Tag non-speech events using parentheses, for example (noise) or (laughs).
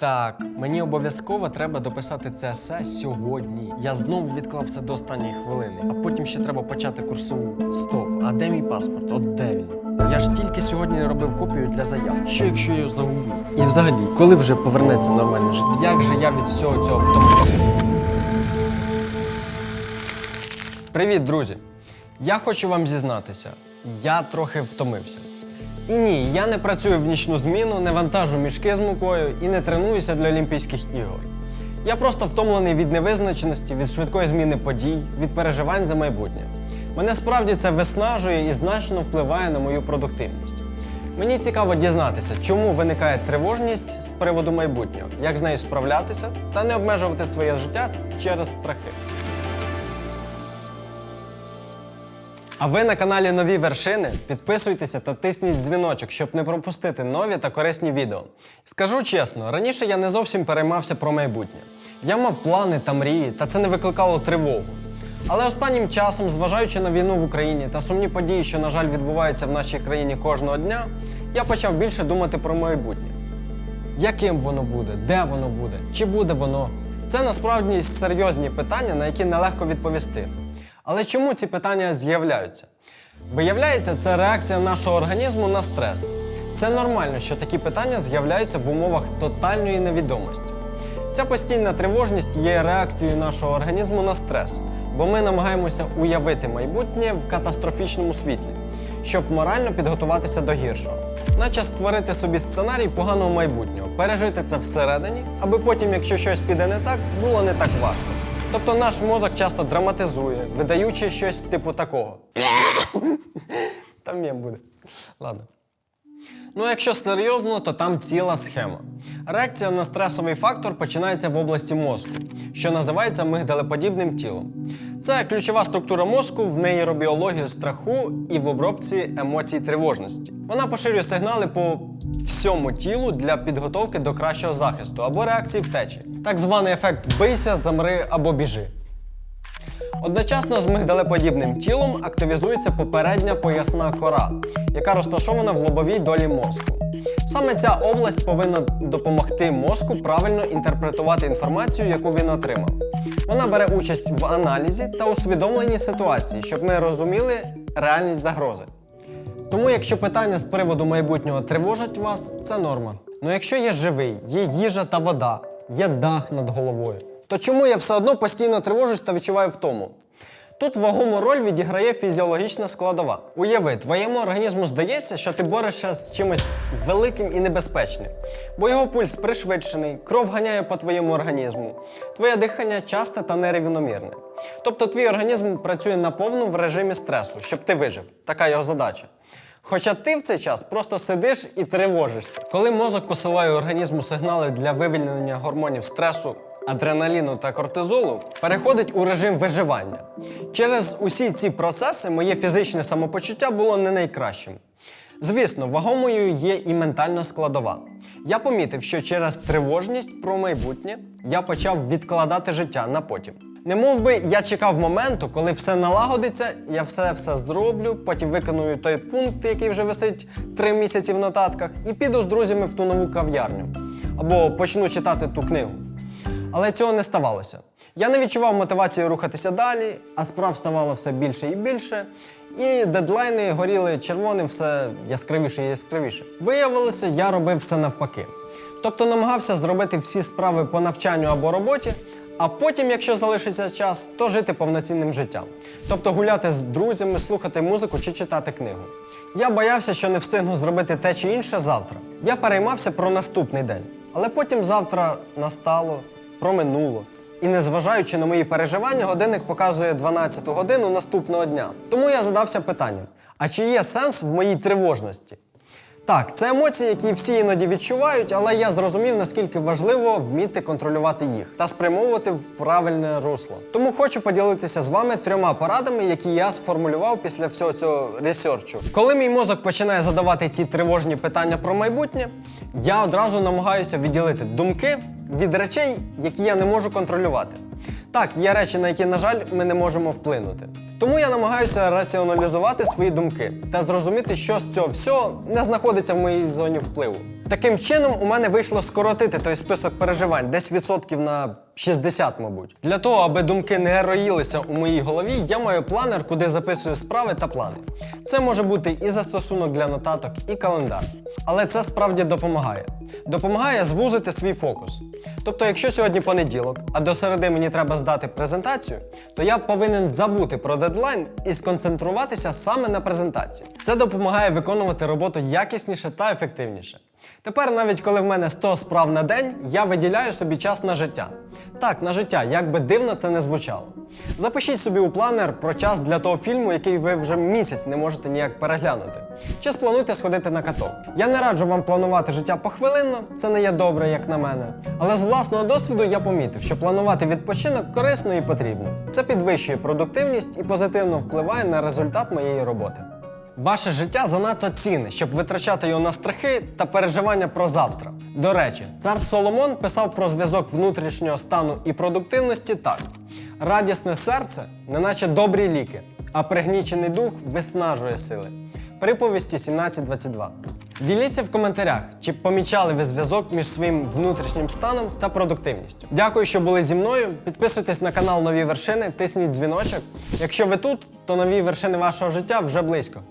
Так, мені обов'язково треба дописати це все сьогодні. Я знову відклав все до останньої хвилини, а потім ще треба почати курсову. Стоп, а де мій паспорт? От де він? Я ж тільки сьогодні робив копію для заяв. Що якщо я загублю? І взагалі, коли вже повернеться нормальне життя? Як же я від всього цього втомився? Привіт, друзі! Я хочу вам зізнатися, я трохи втомився. І ні, я не працюю в нічну зміну, не вантажу мішки з мукою і не тренуюся для Олімпійських ігор. Я просто втомлений від невизначеності, від швидкої зміни подій, від переживань за майбутнє. Мене справді це виснажує і значно впливає на мою продуктивність. Мені цікаво дізнатися, чому виникає тривожність з приводу майбутнього, як з нею справлятися та не обмежувати своє життя через страхи. А ви на каналі Нові Вершини підписуйтеся та тисніть дзвіночок, щоб не пропустити нові та корисні відео. Скажу чесно, раніше я не зовсім переймався про майбутнє. Я мав плани та мрії, та це не викликало тривогу. Але останнім часом, зважаючи на війну в Україні та сумні події, що, на жаль, відбуваються в нашій країні кожного дня, я почав більше думати про майбутнє. Яким воно буде, де воно буде, чи буде воно? Це насправді серйозні питання, на які нелегко відповісти. Але чому ці питання з'являються? Виявляється, це реакція нашого організму на стрес. Це нормально, що такі питання з'являються в умовах тотальної невідомості. Ця постійна тривожність є реакцією нашого організму на стрес, бо ми намагаємося уявити майбутнє в катастрофічному світлі, щоб морально підготуватися до гіршого. Наче створити собі сценарій поганого майбутнього, пережити це всередині, аби потім, якщо щось піде не так, було не так важко. Тобто наш мозок часто драматизує, видаючи щось типу такого. (laughs) Там мєм буде. Ладно. Ну, якщо серйозно, то там ціла схема. Реакція на стресовий фактор починається в області мозку, що називається мигдалеподібним тілом. Це ключова структура мозку в нейробіології страху і в обробці емоцій тривожності. Вона поширює сигнали по всьому тілу для підготовки до кращого захисту або реакції втечі. Так званий ефект бийся, замри або біжи. Одночасно з мигдалеподібним тілом активізується попередня поясна кора, яка розташована в лобовій долі мозку. Саме ця область повинна допомогти мозку правильно інтерпретувати інформацію, яку він отримав. Вона бере участь в аналізі та усвідомленні ситуації, щоб ми розуміли реальність загрози. Тому, якщо питання з приводу майбутнього тривожать вас, це норма. Ну якщо є живий, є їжа та вода, є дах над головою, то чому я все одно постійно тривожусь та відчуваю втому? Тут вагому роль відіграє фізіологічна складова. Уяви, твоєму організму здається, що ти борешся з чимось великим і небезпечним, бо його пульс пришвидшений, кров ганяє по твоєму організму, твоє дихання часте та нерівномірне. Тобто твій організм працює наповну в режимі стресу, щоб ти вижив. Така його задача. Хоча ти в цей час просто сидиш і тривожишся. Коли мозок посилає організму сигнали для вивільнення гормонів стресу, адреналіну та кортизолу, переходить у режим виживання. Через усі ці процеси моє фізичне самопочуття було не найкращим. Звісно, вагомою є і ментальна складова. Я помітив, що через тривожність про майбутнє я почав відкладати життя на потім. Не мов би я чекав моменту, коли все налагодиться, я все все зроблю, потім виконую той пункт, який вже висить три місяці в нотатках, і піду з друзями в ту нову кав'ярню. Або почну читати ту книгу. Але цього не ставалося. Я не відчував мотивації рухатися далі, а справ ставало все більше і більше. І дедлайни горіли червоним все яскравіше і яскравіше. Виявилося, я робив все навпаки. Тобто намагався зробити всі справи по навчанню або роботі, а потім, якщо залишиться час, то жити повноцінним життям. Тобто гуляти з друзями, слухати музику чи читати книгу. Я боявся, що не встигну зробити те чи інше завтра. Я переймався про наступний день. Але потім завтра настало, проминуло. І незважаючи на мої переживання, годинник показує 12-ту годину наступного дня. Тому я задався питанням: а чи є сенс в моїй тривожності? Так, це емоції, які всі іноді відчувають, але я зрозумів, наскільки важливо вміти контролювати їх та спрямовувати в правильне русло. Тому хочу поділитися з вами трьома порадами, які я сформулював після всього цього ресерчу. Коли мій мозок починає задавати ті тривожні питання про майбутнє, я одразу намагаюся відділити думки від речей, які я не можу контролювати. Так, є речі, на які, на жаль, ми не можемо вплинути. Тому я намагаюся раціоналізувати свої думки та зрозуміти, що з цього всього не знаходиться в моїй зоні впливу. Таким чином, у мене вийшло скоротити той список переживань, десь відсотків на 60, мабуть. Для того, аби думки не роїлися у моїй голові, я маю планер, куди записую справи та плани. Це може бути і застосунок для нотаток, і календар. Але це справді допомагає. Допомагає звузити свій фокус. Тобто, якщо сьогодні понеділок, а до середи мені треба здати презентацію, то я повинен забути про дедлайн і сконцентруватися саме на презентації. Це допомагає виконувати роботу якісніше та ефективніше. Тепер, навіть коли в мене 100 справ на день, я виділяю собі час на життя. Так, на життя, як би дивно це не звучало. Запишіть собі у планер про час для того фільму, який ви вже місяць не можете ніяк переглянути. Чи сплануйте сходити на каток. Я не раджу вам планувати життя похвилинно, це не є добре, як на мене. Але з власного досвіду я помітив, що планувати відпочинок корисно і потрібно. Це підвищує продуктивність і позитивно впливає на результат моєї роботи. Ваше життя занадто цінне, щоб витрачати його на страхи та переживання про завтра. До речі, цар Соломон писав про зв'язок внутрішнього стану і продуктивності так: радісне серце, неначе добрі ліки, а пригнічений дух виснажує сили. Приповісті 17.22. Діліться в коментарях, чи помічали ви зв'язок між своїм внутрішнім станом та продуктивністю. Дякую, що були зі мною. Підписуйтесь на канал Нові Вершини, тисніть дзвіночок. Якщо ви тут, то нові вершини вашого життя вже близько.